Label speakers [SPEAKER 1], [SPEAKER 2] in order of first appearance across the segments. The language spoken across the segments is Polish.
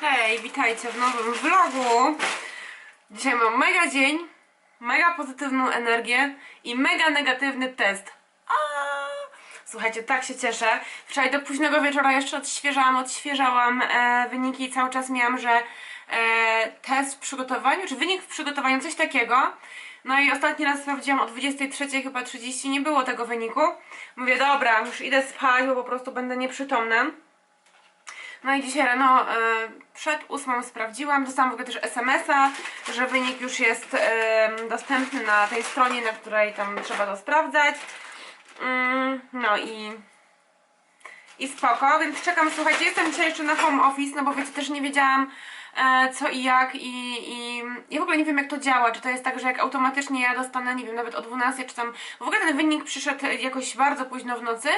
[SPEAKER 1] Hej, witajcie w nowym vlogu. Dzisiaj mam mega dzień, mega pozytywną energię i mega negatywny test. Aaaa! Słuchajcie, tak się cieszę. Wczoraj do późnego wieczora jeszcze odświeżałam, odświeżałam e, wyniki i cały czas miałam, że e, test w przygotowaniu, czy wynik w przygotowaniu, coś takiego. No i ostatni raz sprawdziłam o 23 chyba 30, nie było tego wyniku. Mówię, dobra, już idę spać, bo po prostu będę nieprzytomna. No i dzisiaj rano e, przed ósmą sprawdziłam, dostałam w ogóle też SMS-a, że wynik już jest e, dostępny na tej stronie, na której tam trzeba to sprawdzać. Mm, no i i spoko, więc czekam, słuchajcie, jestem dzisiaj jeszcze na home office, no bo wiecie, też nie wiedziałam e, co i jak i, i ja w ogóle nie wiem jak to działa, czy to jest tak, że jak automatycznie ja dostanę, nie wiem, nawet o 12, czy tam, w ogóle ten wynik przyszedł jakoś bardzo późno w nocy,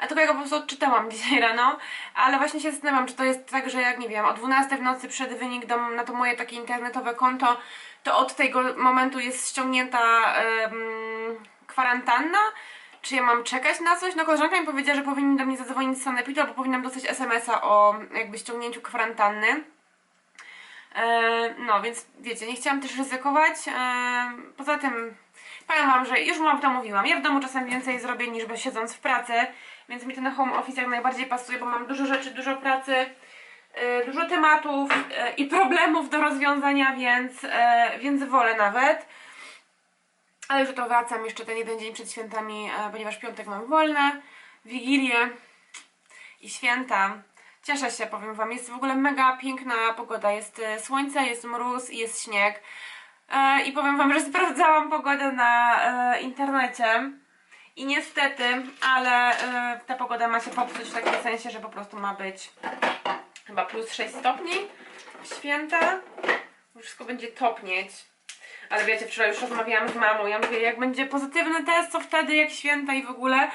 [SPEAKER 1] a tylko ja go po prostu odczytałam dzisiaj rano, ale właśnie się zastanawiam, czy to jest tak, że jak, nie wiem, o 12 w nocy przed wynik na to moje takie internetowe konto, to od tego momentu jest ściągnięta kwarantanna, czy ja mam czekać na coś? No koleżanka mi powiedziała, że powinni do mnie zadzwonić z Sanepidu, albo powinnam dostać SMS-a o jakby ściągnięciu kwarantanny. E, no, więc wiecie, nie chciałam też ryzykować. E, poza tym powiem wam, że już wam to mówiłam. Ja w domu czasem więcej zrobię niż siedząc w pracy, więc mi ten home office jak najbardziej pasuje, bo mam dużo rzeczy, dużo pracy, e, dużo tematów e, i problemów do rozwiązania, więc, e, więc wolę nawet. Ale już to wracam jeszcze ten jeden dzień przed świętami, ponieważ piątek mam wolne, Wigilię i święta. Cieszę się, powiem Wam, jest w ogóle mega piękna pogoda. Jest słońce, jest mróz i jest śnieg. I powiem Wam, że sprawdzałam pogodę na internecie. I niestety, ale e, ta pogoda ma się popsuć w takim sensie, że po prostu ma być chyba plus 6 stopni w święta. Wszystko będzie topnieć. Ale wiecie, wczoraj już rozmawiałam z mamą. Ja mówię, jak będzie pozytywny test, co wtedy, jak święta i w ogóle.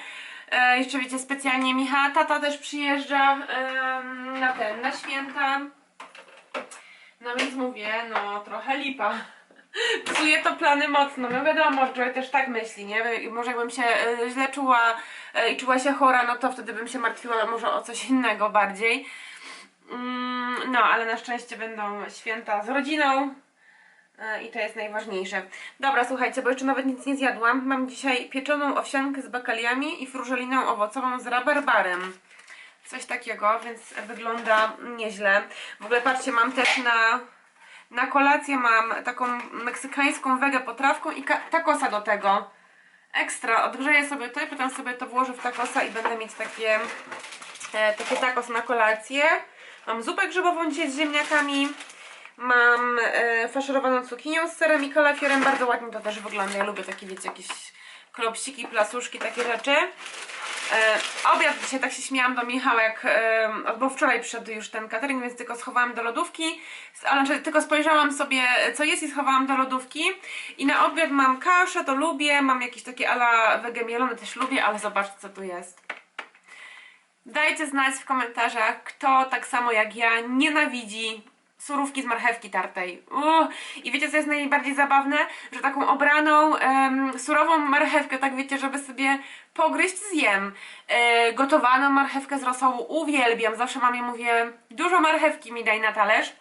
[SPEAKER 1] E, jeszcze wiecie, specjalnie Michała tata też przyjeżdża em, na ten, na święta. No więc mówię, no trochę lipa. Psuje to plany mocno. No wiadomo, że też tak myśli, nie? Może jakbym się e, źle czuła e, i czuła się chora, no to wtedy bym się martwiła może o coś innego bardziej. Mm, no, ale na szczęście będą święta z rodziną. E, I to jest najważniejsze. Dobra, słuchajcie, bo jeszcze nawet nic nie zjadłam. Mam dzisiaj pieczoną owsiankę z bakaliami i frużeliną owocową z rabarbarem. Coś takiego, więc wygląda nieźle. W ogóle patrzcie, mam też na, na kolację mam taką meksykańską wegę potrawką i takosa do tego. Ekstra, odgrzeję sobie to i potem sobie to włożę w takosa i będę mieć takie, e, takie tacos na kolację. Mam zupę grzybową dzisiaj z ziemniakami. Mam e, faszerowaną cukinią z serem i kalafiorem. Bardzo ładnie to też wygląda. Ja lubię takie, wiecie, jakieś klopsiki, plasuszki, takie rzeczy. E, obiad dzisiaj tak się śmiałam do Michała, jak, e, bo wczoraj przyszedł już ten catering, więc tylko schowałam do lodówki, znaczy, tylko spojrzałam sobie co jest i schowałam do lodówki. I na obiad mam kaszę, to lubię, mam jakieś takie ala wege mielone, też lubię, ale zobaczcie co tu jest. Dajcie znać w komentarzach, kto tak samo jak ja nienawidzi surówki z marchewki tartej. Uuu. I wiecie, co jest najbardziej zabawne? Że taką obraną, em, surową marchewkę, tak wiecie, żeby sobie pogryźć, zjem. E, gotowaną marchewkę z rosołu uwielbiam. Zawsze mamie mówię, dużo marchewki mi daj na talerz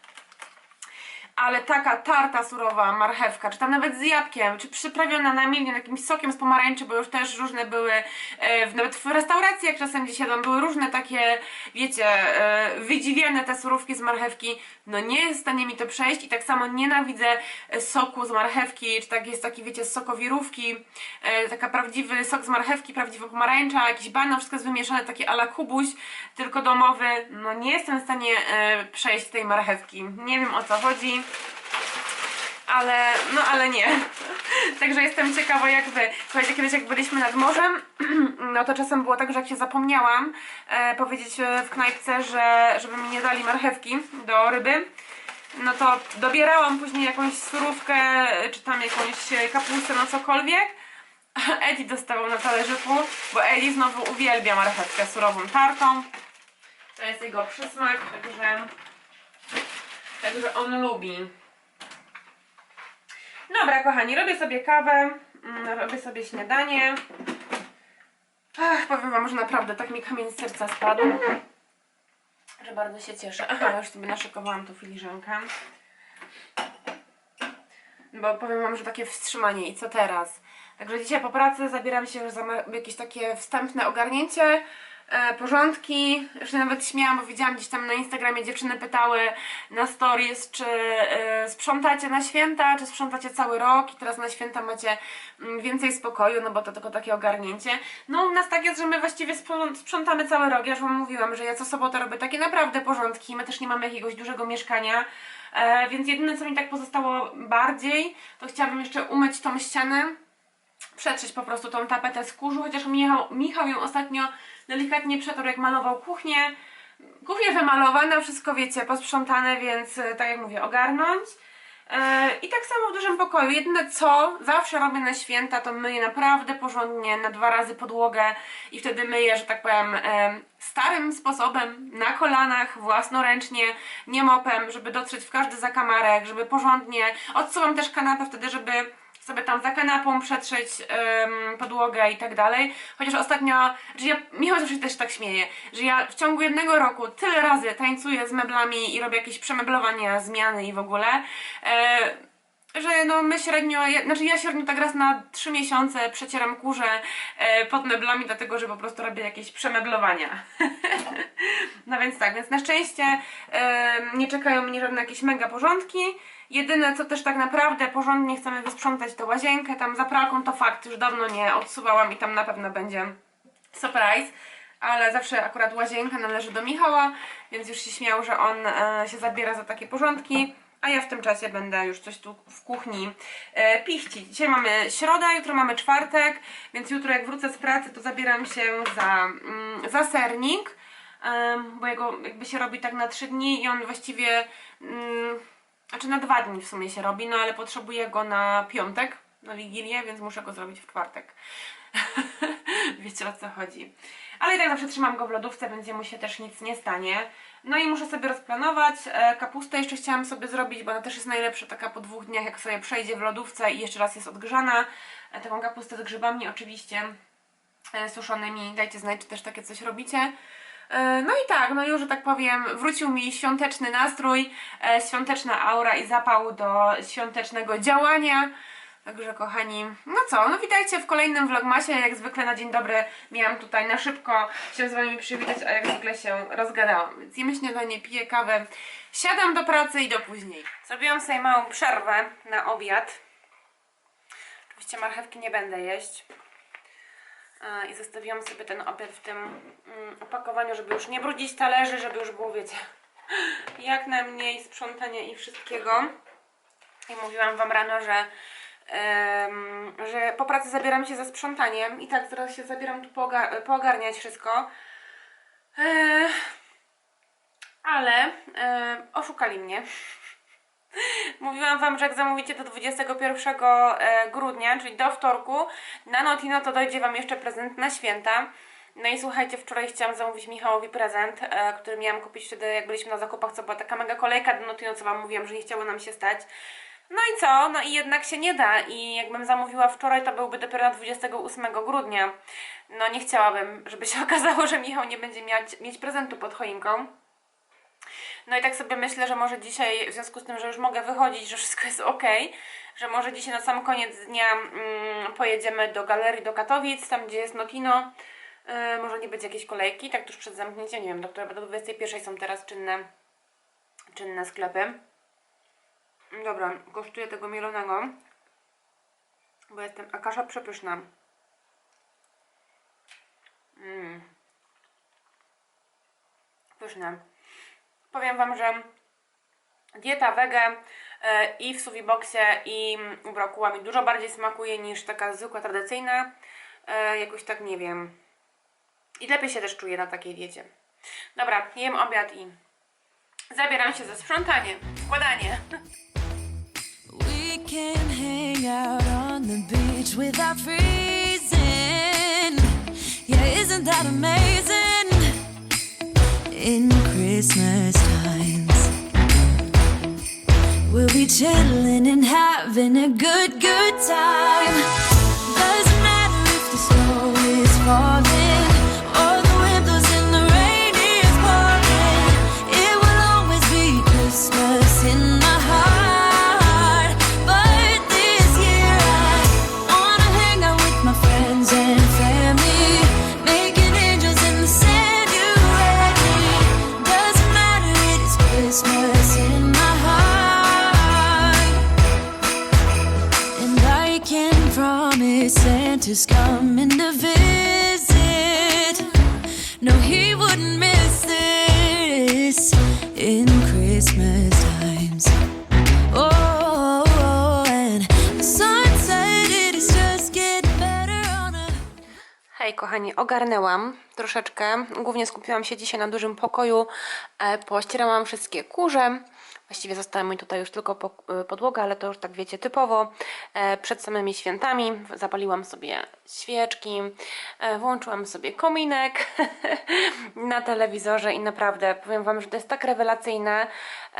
[SPEAKER 1] ale taka tarta surowa marchewka, czy tam nawet z jabłkiem, czy przyprawiona na milion jakimś sokiem z pomarańczy, bo już też różne były, e, nawet w restauracji jak czasem gdzieś jadłam, były różne takie, wiecie, e, wydziwiane te surówki z marchewki, no nie jest w stanie mi to przejść i tak samo nienawidzę e, soku z marchewki, czy tak jest taki, wiecie, z sokowirówki, taka prawdziwy sok z marchewki, prawdziwa pomarańcza, jakiś banan, wszystko jest wymieszane, takie ala kubuś, tylko domowy, no nie jestem w stanie przejść tej marchewki, nie wiem o co chodzi, ale, no ale nie. Także jestem ciekawa jak wy. Słuchajcie, kiedyś jak byliśmy nad morzem, no to czasem było tak, że jak się zapomniałam e, powiedzieć e, w knajpce, że żeby mi nie dali marchewki do ryby, no to dobierałam później jakąś surówkę, e, czy tam jakąś kapustę, no cokolwiek. A Eddie dostawał na talerzyku, bo Eddie znowu uwielbia marchewkę surową tartą. To jest jego przysmak, także, także on lubi. Dobra, kochani, robię sobie kawę, mm, robię sobie śniadanie. Ach, powiem wam, że naprawdę tak mi kamień z serca spadł. że bardzo się cieszę. Aha, już sobie naszykowałam tą filiżankę. Bo powiem wam, że takie wstrzymanie i co teraz? Także dzisiaj po pracy zabieram się już za jakieś takie wstępne ogarnięcie, porządki. Już nawet śmiałam, bo widziałam gdzieś tam na Instagramie dziewczyny pytały na stories, czy e, sprzątacie na święta, czy sprzątacie cały rok i teraz na święta macie mm, więcej spokoju, no bo to tylko takie ogarnięcie. No u nas tak jest, że my właściwie sprząt- sprzątamy cały rok. Ja już wam mówiłam, że ja co sobotę robię takie naprawdę porządki. My też nie mamy jakiegoś dużego mieszkania. E, więc jedyne co mi tak pozostało bardziej, to chciałabym jeszcze umyć tą ścianę, przetrzeć po prostu tą tapetę z kurzu, chociaż Michał, Michał ją ostatnio delikatnie przetarł jak malował kuchnię. Kuchnia wymalowana, wszystko wiecie, posprzątane, więc e, tak jak mówię, ogarnąć. E, I tak samo w dużym pokoju. Jedyne co zawsze robię na święta, to myję naprawdę porządnie na dwa razy podłogę i wtedy myję, że tak powiem, e, starym sposobem, na kolanach, własnoręcznie, nie mopem, żeby dotrzeć w każdy zakamarek, żeby porządnie. Odsuwam też kanapę wtedy, żeby sobie tam za kanapą przetrzeć podłogę i tak dalej. Chociaż ostatnio, że ja, Michał zawsze też tak śmieje, że ja w ciągu jednego roku tyle razy tańcuję z meblami i robię jakieś przemeblowania, zmiany i w ogóle, e, że no my średnio, ja, znaczy ja średnio tak raz na trzy miesiące przecieram kurze e, pod meblami, dlatego że po prostu robię jakieś przemeblowania. no więc tak, więc na szczęście e, nie czekają mnie żadne jakieś mega porządki. Jedyne co też tak naprawdę porządnie chcemy wysprzątać to łazienkę, tam za pralką to fakt, już dawno nie odsuwałam i tam na pewno będzie surprise. Ale zawsze akurat łazienka należy do Michała, więc już się śmiał, że on e, się zabiera za takie porządki. A ja w tym czasie będę już coś tu w kuchni e, pichcić. Dzisiaj mamy środa, jutro mamy czwartek, więc jutro jak wrócę z pracy, to zabieram się za, mm, za sernik, em, bo jego jakby się robi tak na trzy dni i on właściwie, mm, znaczy na dwa dni w sumie się robi, no ale potrzebuję go na piątek, na Wigilię, więc muszę go zrobić w czwartek. Wiecie o co chodzi. Ale i tak zawsze trzymam go w lodówce, więc jemu się też nic nie stanie. No i muszę sobie rozplanować. E, kapustę jeszcze chciałam sobie zrobić, bo ona też jest najlepsza taka po dwóch dniach, jak sobie przejdzie w lodówce i jeszcze raz jest odgrzana. E, taką kapustę z grzybami oczywiście e, suszonymi. Dajcie znać, czy też takie coś robicie. E, No i tak, no już, że tak powiem, wrócił mi świąteczny nastrój, e, świąteczna aura i zapał do świątecznego działania. Także kochani, no co, no witajcie w kolejnym vlogmasie, jak zwykle na dzień dobry miałam tutaj na szybko się z wami przywitać, a jak zwykle się rozgadałam, więc jemy śniadanie, piję kawę, siadam do pracy i do później. Zrobiłam sobie małą przerwę na obiad. Oczywiście marchewki nie będę jeść. E, I zostawiłam sobie ten obiad w tym mm, opakowaniu, żeby już nie brudzić talerzy, żeby już było, wiecie, jak najmniej sprzątania i wszystkiego. I mówiłam Wam rano, że, em, że po pracy zabieram się za sprzątaniem i tak zaraz się zabieram tu pooga- poogarniać wszystko. E, ale e, oszukali mnie. Mówiłam Wam, że jak zamówicie do 21 e, grudnia, czyli do wtorku, na Notino to dojdzie Wam jeszcze prezent na święta. No i słuchajcie, wczoraj chciałam zamówić Michałowi prezent, e, który miałam kupić wtedy, jak byliśmy na zakupach, co była taka mega kolejka do Notino, co Wam mówiłam, że nie chciało nam się stać. No i co? No i jednak się nie da i jakbym zamówiła wczoraj, to byłby dopiero na 28 grudnia. No nie chciałabym, żeby się okazało, że Michał nie będzie miać, mieć prezentu pod choinką. No i tak sobie myślę, że może dzisiaj, w związku z tym, że już mogę wychodzić, że wszystko jest ok, że może dzisiaj na sam koniec dnia mm, pojedziemy do galerii do Katowic, tam gdzie jest Notino. Yy, może nie będzie jakiejś kolejki, tak tuż przed zamknięciem, nie wiem, do, której- do 21 są teraz czynne, czynne sklepy. Dobra, kosztuję tego mielonego, bo jestem, a kasza przepyszna. Mm. Pyszne. Powiem Wam, że dieta wege e, i w Suviboxie i u brokuła mi dużo bardziej smakuje niż taka zwykła, tradycyjna. E, jakoś tak nie wiem. I lepiej się też czuję na takiej diecie. Dobra, jem obiad i zabieram się za sprzątanie, składanie.
[SPEAKER 2] We can hang out on the beach without freezing. Yeah, isn't that amazing? In Christmas times, we'll be chilling and having a good, good time.
[SPEAKER 1] Hej kochani, ogarnęłam troszeczkę. Głównie skupiłam się dzisiaj na dużym pokoju. E, pościerałam wszystkie kurze. Właściwie została mi tutaj już tylko e, podłoga, ale to już tak wiecie typowo. E, przed samymi świętami zapaliłam sobie świeczki, e, włączyłam sobie kominek na telewizorze i naprawdę powiem Wam, że to jest tak rewelacyjne,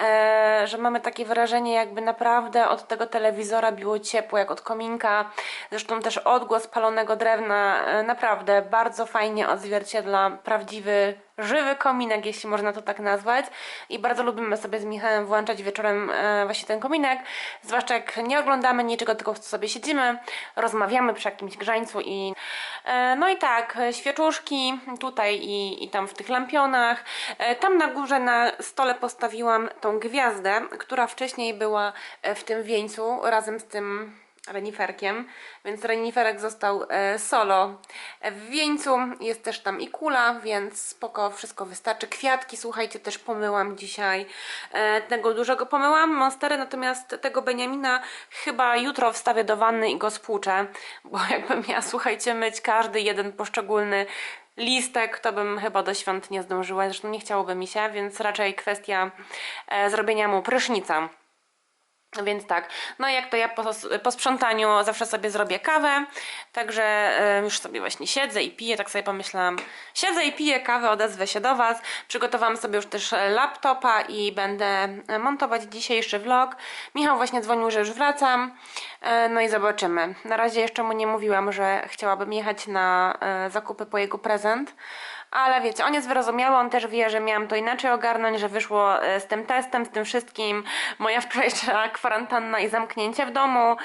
[SPEAKER 1] e, że mamy takie wrażenie jakby naprawdę od tego telewizora biło ciepło, jak od kominka. Zresztą też odgłos palonego drewna e, naprawdę bardzo fajnie odzwierciedla prawdziwy, żywy kominek, jeśli można to tak nazwać. I bardzo lubimy sobie z Michałem włączać wieczorem właśnie ten kominek, zwłaszcza jak nie oglądamy niczego, tylko sobie siedzimy, rozmawiamy przy jakimś grzańcu i e, no i tak, świeczuszki tutaj i, i tam w tych lampionach. E, Tam na górze na stole postawiłam tą gwiazdę, która wcześniej była e, w tym wieńcu razem z tym reniferkiem, więc reniferek został e, solo w wieńcu, jest też tam i kula, więc spoko, wszystko wystarczy. Kwiatki, słuchajcie, też pomyłam dzisiaj, e, tego dużego pomyłam, monstery, natomiast tego Beniamina chyba jutro wstawię do wanny i go spłuczę, bo jakbym miała, słuchajcie, myć każdy jeden poszczególny listek, to bym chyba do świąt nie zdążyła, zresztą nie chciałoby mi się, więc raczej kwestia e, zrobienia mu prysznica. Więc tak, no jak to ja po, po sprzątaniu zawsze sobie zrobię kawę, także już sobie właśnie siedzę i piję, tak sobie pomyślałam, siedzę i piję kawę, odezwę się do Was. Przygotowałam sobie już też laptopa i będę e, montować dzisiejszy vlog. Michał właśnie dzwonił, że już wracam, e, no i zobaczymy. Na razie jeszcze mu nie mówiłam, że chciałabym jechać na e, zakupy po jego prezent. Ale wiecie, on jest wyrozumiały, on też wie, że miałam to inaczej ogarnąć, że wyszło e, z tym testem, z tym wszystkim, moja wczorajsza kwarantanna i zamknięcie w domu,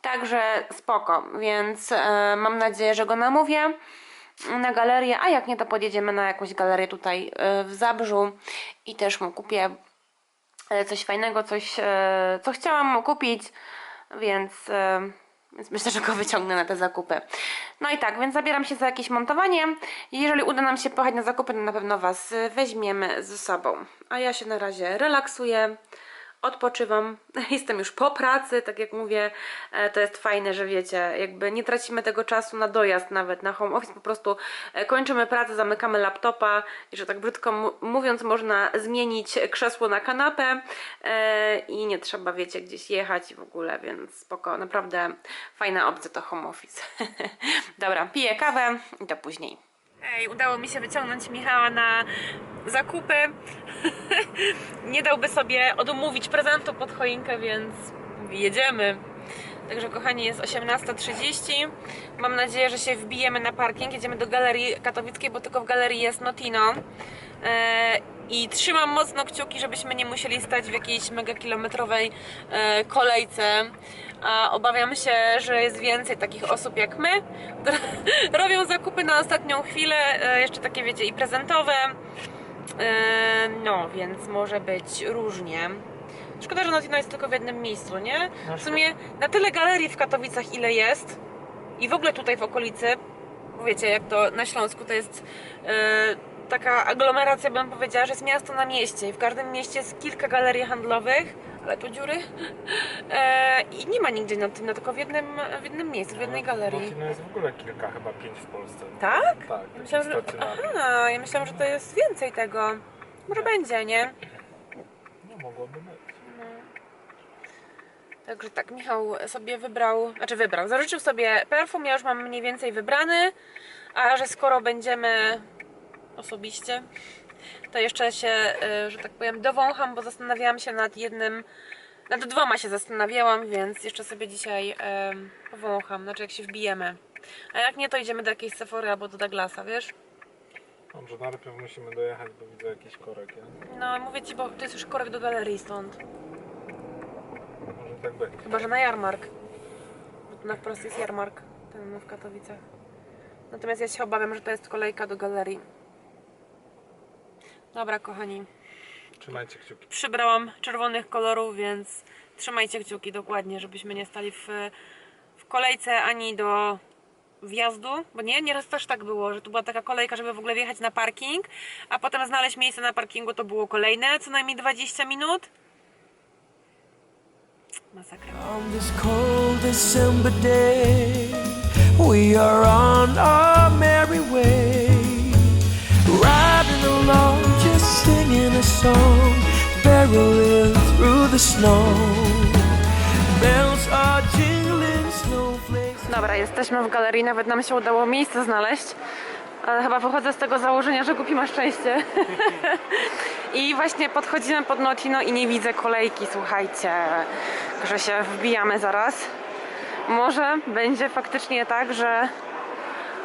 [SPEAKER 1] także spoko, więc e, mam nadzieję, że go namówię na galerię, a jak nie, to podjedziemy na jakąś galerię tutaj e, w Zabrzu i też mu kupię e, coś fajnego, coś, co chciałam mu kupić, więc, więc myślę, że go wyciągnę na te zakupy. No i tak, więc zabieram się za jakieś montowanie. Jeżeli uda nam się pojechać na zakupy, to na pewno Was weźmiemy ze sobą. A ja się na razie relaksuję. Odpoczywam, jestem już po pracy, tak jak mówię, e, to jest fajne, że wiecie, jakby nie tracimy tego czasu na dojazd nawet na home office, po prostu e, kończymy pracę, zamykamy laptopa i że tak brzydko mówiąc można zmienić krzesło na kanapę e, i nie trzeba, wiecie, gdzieś jechać i w ogóle, więc spoko, naprawdę fajna opcja to home office. Dobra, piję kawę i do później. Ej, udało mi się wyciągnąć Michała na zakupy. nie dałby sobie odmówić prezentu pod choinkę, więc jedziemy. Także kochani, jest 18.30. Mam nadzieję, że się wbijemy na parking. Jedziemy do galerii katowickiej, bo tylko w galerii jest Notino. E, I trzymam mocno kciuki, żebyśmy nie musieli stać w jakiejś mega kilometrowej e, kolejce. A obawiam się, że jest więcej takich osób jak my, które robią zakupy na ostatnią chwilę, e, jeszcze takie wiecie i prezentowe. E, No, więc może być różnie. Szkoda, że Notino jest tylko w jednym miejscu, nie? W sumie na tyle galerii w Katowicach ile jest i w ogóle tutaj w okolicy, wiecie jak to na Śląsku to jest e, taka aglomeracja, bym powiedziała, że jest miasto na mieście i w każdym mieście jest kilka galerii handlowych, ale tu dziury e, i nie ma nigdzie Notino, tylko w jednym, w jednym miejscu, w jednej galerii.
[SPEAKER 3] Notino jest w ogóle kilka, chyba pięć w Polsce.
[SPEAKER 1] Tak?
[SPEAKER 3] Tak,
[SPEAKER 1] Myślałam, że... Aha, ja myślałam, że to jest więcej tego. Może będzie, nie?
[SPEAKER 3] No mogłoby być.
[SPEAKER 1] Także tak, Michał sobie wybrał, znaczy wybrał, zażyczył sobie perfum, ja już mam mniej więcej wybrany, a że skoro będziemy osobiście, to jeszcze się, y, że tak powiem, dowącham, bo zastanawiałam się nad jednym, nad dwoma się zastanawiałam, więc jeszcze sobie dzisiaj em, powącham, znaczy jak się wbijemy. A jak nie, to idziemy do jakiejś Sephory albo do Douglasa, wiesz?
[SPEAKER 3] Dobrze, najpierw musimy dojechać, bo widzę jakiś korek, nie?
[SPEAKER 1] No, mówię Ci, bo to jest już korek do galerii stąd.
[SPEAKER 3] Może tak być.
[SPEAKER 1] Chyba, że na jarmark. Bo tu na wprost jest jarmark, ten w Katowicach. Natomiast ja się obawiam, że to jest kolejka do galerii. Dobra, kochani.
[SPEAKER 3] Trzymajcie kciuki.
[SPEAKER 1] Przybrałam czerwonych kolorów, więc trzymajcie kciuki dokładnie, żebyśmy nie stali w, w kolejce ani do wjazdu, bo nie, nieraz też tak było, że tu była taka kolejka, żeby w ogóle wjechać na parking, a potem znaleźć miejsce na parkingu to było kolejne, co najmniej 20 minut. Masakra.
[SPEAKER 4] On this cold December day, we are on our snow. Bells are jingling, snowflakes.
[SPEAKER 1] Dobra, jesteśmy w galerii, nawet nam się udało miejsce znaleźć. Ale chyba wychodzę z tego założenia, że głupi ma szczęście. I właśnie podchodzimy pod Notino i nie widzę kolejki, słuchajcie, że się wbijamy zaraz. Może będzie faktycznie tak, że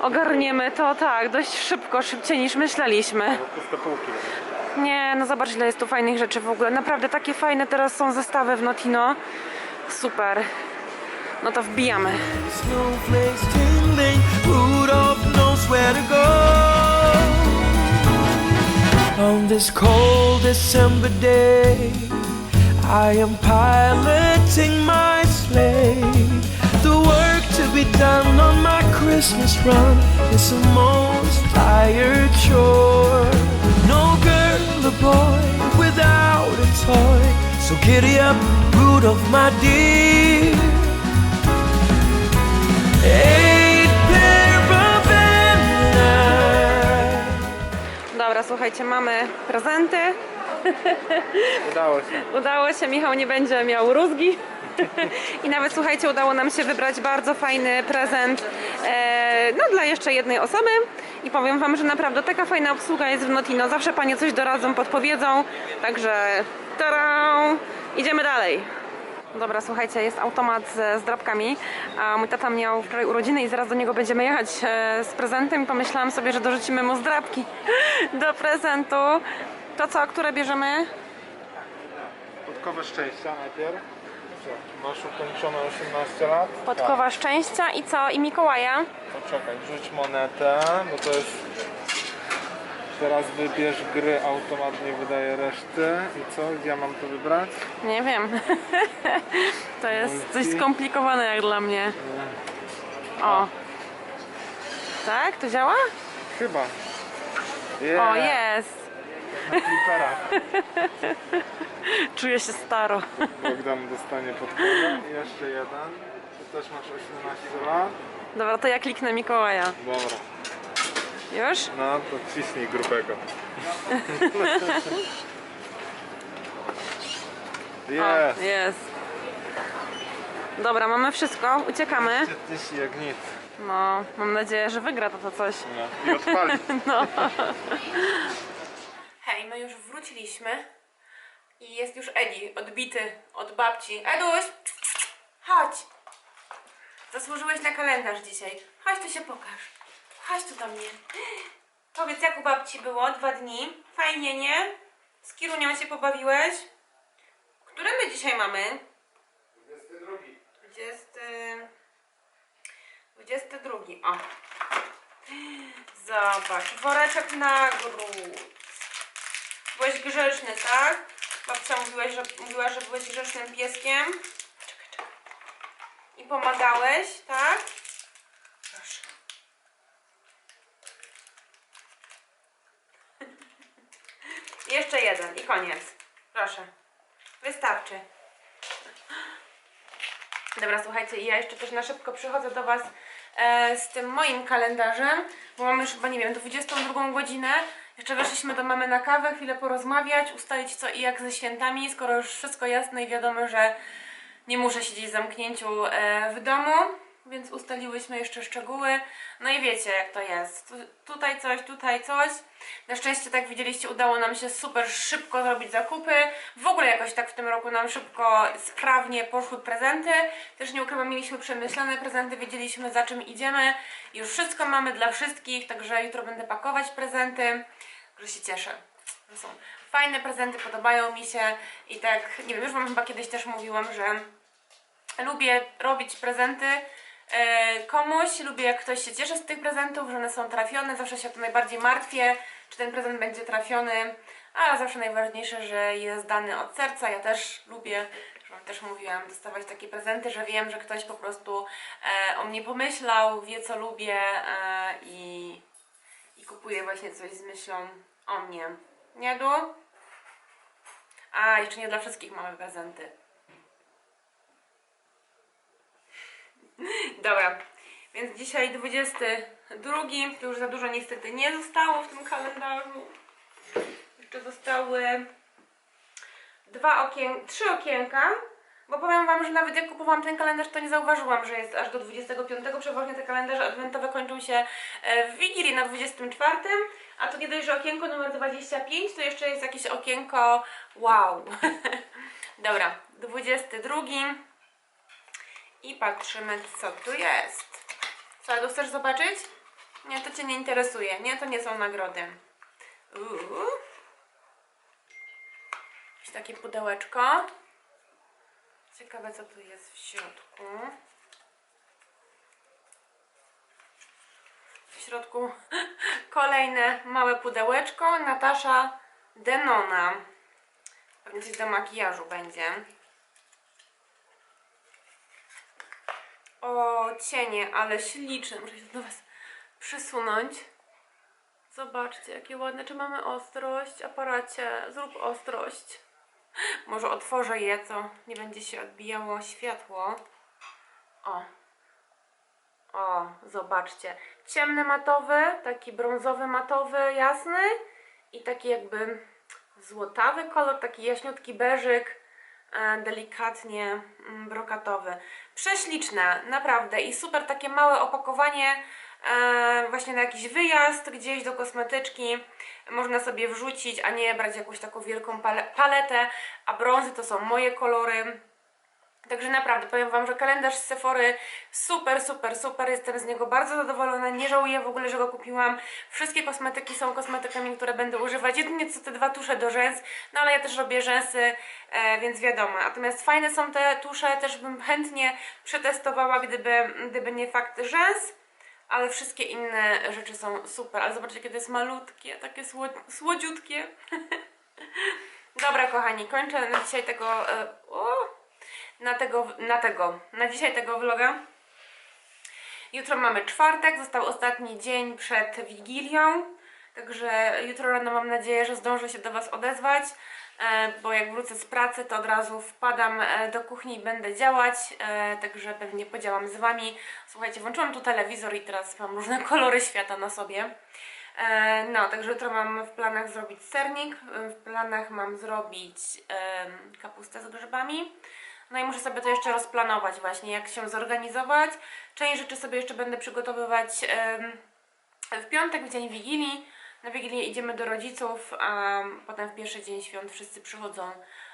[SPEAKER 1] ogarniemy to tak, dość szybko, szybciej niż myśleliśmy. Nie, no zobacz ile jest tu fajnych rzeczy w ogóle. Naprawdę takie fajne teraz są zestawy w Notino. Super. No to wbijamy.
[SPEAKER 4] On this cold December day, I am piloting my sleigh. The work to be done on my Christmas run is the most tired chore. No or boy without a toy, so giddy up, Rudolph, my dear. Eight pair of.
[SPEAKER 1] Dobra, słuchajcie, mamy prezenty.
[SPEAKER 3] Udało się.
[SPEAKER 1] Udało się, Michał nie będzie miał rózgi. I nawet słuchajcie, udało nam się wybrać bardzo fajny prezent e, no, dla jeszcze jednej osoby. I powiem Wam, że naprawdę taka fajna obsługa jest w Notino. Zawsze Panie coś doradzą, podpowiedzą. Także tada! Idziemy dalej. Dobra, słuchajcie, jest automat z, z drapkami. A mój tata miał wczoraj urodziny i zaraz do niego będziemy jechać e, z prezentem. I pomyślałam sobie, że dorzucimy mu zdrapki do prezentu. To co, które bierzemy?
[SPEAKER 3] Podkowę szczęścia najpierw. Masz ukończone 18 lat?
[SPEAKER 1] Podkowa szczęścia i co? I Mikołaja?
[SPEAKER 3] Tak. Poczekaj, rzuć monetę, bo to jest... Teraz wybierz gry, automat nie wydaje reszty. I co? Gdzie ja mam to wybrać?
[SPEAKER 1] Nie wiem. to jest coś skomplikowane jak dla mnie. O. Tak? To działa?
[SPEAKER 3] Chyba.
[SPEAKER 1] O,
[SPEAKER 3] Yeah,
[SPEAKER 1] jest.
[SPEAKER 3] Na kliperach.
[SPEAKER 1] Czuję się staro.
[SPEAKER 3] Bogdan dostanie podkowę. I jeszcze jeden. Ty też masz 18 lat?
[SPEAKER 1] Dobra, to ja kliknę Mikołaja.
[SPEAKER 3] Dobra.
[SPEAKER 1] Już?
[SPEAKER 3] No to ciśnij grubego. Jest.
[SPEAKER 1] jest. Dobra, mamy wszystko. Uciekamy.
[SPEAKER 3] Jak nic.
[SPEAKER 1] No, mam nadzieję, że wygra to, to coś.
[SPEAKER 3] No. I odpali.
[SPEAKER 1] No. Hej, my już wróciliśmy i jest już Edi, odbity od babci. Eduś, chodź. Zasłużyłeś na kalendarz dzisiaj. Chodź tu się pokaż. Chodź tu do mnie. Powiedz, jak u babci było? Dwa dni. Fajnie, nie? Z Kirunią się pobawiłeś? Który my dzisiaj mamy? 20... 22. O. Zobacz, woreczek nagród. Byłeś grzeczny, tak? Babcia mówiłaś, że, mówiła, że byłeś grzecznym pieskiem. Czekaj, czekaj. I pomagałeś, tak? Proszę. Jeszcze jeden i koniec. Proszę. Wystarczy. Dobra, słuchajcie, ja jeszcze też na szybko przychodzę do Was e, z tym moim kalendarzem, bo mamy już chyba, nie wiem, 22 godzinę. Jeszcze weszliśmy do mamy na kawę, chwilę porozmawiać, ustalić co i jak ze świętami, skoro już wszystko jasne i wiadomo, że nie muszę siedzieć w zamknięciu e, w domu, więc ustaliłyśmy jeszcze szczegóły. No i wiecie jak to jest. Tu, tutaj coś, tutaj coś. Na szczęście, tak widzieliście, udało nam się super szybko zrobić zakupy. W ogóle jakoś tak w tym roku nam szybko, sprawnie poszły prezenty. Też nie ukrywam, mieliśmy przemyślane prezenty, wiedzieliśmy za czym idziemy. Już wszystko mamy dla wszystkich, także jutro będę pakować prezenty. Że się cieszę. To są fajne prezenty, podobają mi się i tak, nie wiem, już Wam chyba kiedyś też mówiłam, że lubię robić prezenty komuś, lubię jak ktoś się cieszy z tych prezentów, że one są trafione, zawsze się o to najbardziej martwię, czy ten prezent będzie trafiony, a zawsze najważniejsze, że jest dany od serca, ja też lubię Już wam też mówiłam, dostawać takie prezenty, że wiem, że ktoś po prostu e, o mnie pomyślał, wie co lubię e, i, i kupuje właśnie coś z myślą o mnie. Nie, Du? A, jeszcze nie dla wszystkich mamy prezenty. Dobra, więc dzisiaj 22, to już za dużo niestety nie zostało w tym kalendarzu. Jeszcze zostały dwa okien, trzy okienka, bo powiem Wam, że nawet jak kupowałam ten kalendarz, to nie zauważyłam, że jest aż do 25. Przeważnie te kalendarze adwentowe kończą się e, w Wigilii na 24, a to nie dość, że okienko numer 25, to jeszcze jest jakieś okienko wow. Dobra, 22 i patrzymy, co tu jest. Co, tu chcesz zobaczyć? Nie, to Cię nie interesuje. Nie, to nie są nagrody. Uuu. Takie pudełeczko. Ciekawe, co tu jest w środku. W środku kolejne małe pudełeczko. Natasza Denona. Pewnie coś do makijażu będzie. O, cienie, ale śliczne. Muszę się do Was przysunąć. Zobaczcie, jakie ładne. Czy mamy ostrość? Aparacie, zrób ostrość. Może otworzę je, co nie będzie się odbijało światło. O. O, zobaczcie. Ciemny matowy, taki brązowy matowy, jasny i taki jakby złotawy kolor, taki jaśniutki beżyk, delikatnie mm, brokatowy. Prześliczne, naprawdę i super takie małe opakowanie e, właśnie na jakiś wyjazd gdzieś do kosmetyczki można sobie wrzucić, a nie brać jakąś taką wielką pale paletę, a brązy to są moje kolory. Także naprawdę powiem Wam, że kalendarz z Sephory super, super, super. Jestem z niego bardzo zadowolona. Nie żałuję w ogóle, że go kupiłam. Wszystkie kosmetyki są kosmetykami, które będę używać. Jedynie co te dwa tusze do rzęs, no ale ja też robię rzęsy, e, więc wiadomo. Natomiast fajne są te tusze, też bym chętnie przetestowała, gdyby, gdyby nie fakt rzęs. Ale wszystkie inne rzeczy są super. Ale zobaczcie, to jest malutkie, takie sło słodziutkie. Dobra, kochani, kończę na dzisiaj tego. E, o, na tego, na tego, na dzisiaj tego vloga. Jutro mamy czwartek, został ostatni dzień przed Wigilią. Także jutro rano mam nadzieję, że zdążę się do Was odezwać, e, bo jak wrócę z pracy, to od razu wpadam e, do kuchni i będę działać, e, także pewnie podziałam z Wami. Słuchajcie, włączyłam tu telewizor i teraz mam różne kolory świata na sobie. No, także jutro mam w planach zrobić sernik, w planach mam zrobić kapustę z grzybami. No i muszę sobie to jeszcze rozplanować właśnie, jak się zorganizować. Część rzeczy sobie jeszcze będę przygotowywać w piątek, w dzień Wigilii. Na Wigilię idziemy do rodziców, a potem w pierwszy dzień świąt wszyscy przychodzą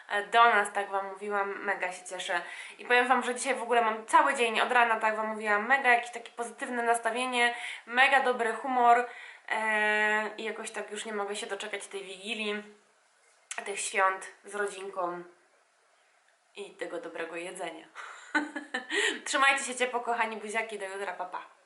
[SPEAKER 1] e, do nas, tak Wam mówiłam, mega się cieszę. I powiem Wam, że dzisiaj w ogóle mam cały dzień od rana, tak Wam mówiłam, mega jakieś takie pozytywne nastawienie, mega dobry humor e, i jakoś tak już nie mogę się doczekać tej Wigilii, tych świąt z rodzinką i tego dobrego jedzenia. Trzymajcie się ciepło, kochani buziaki, do jutra, papa. Pa.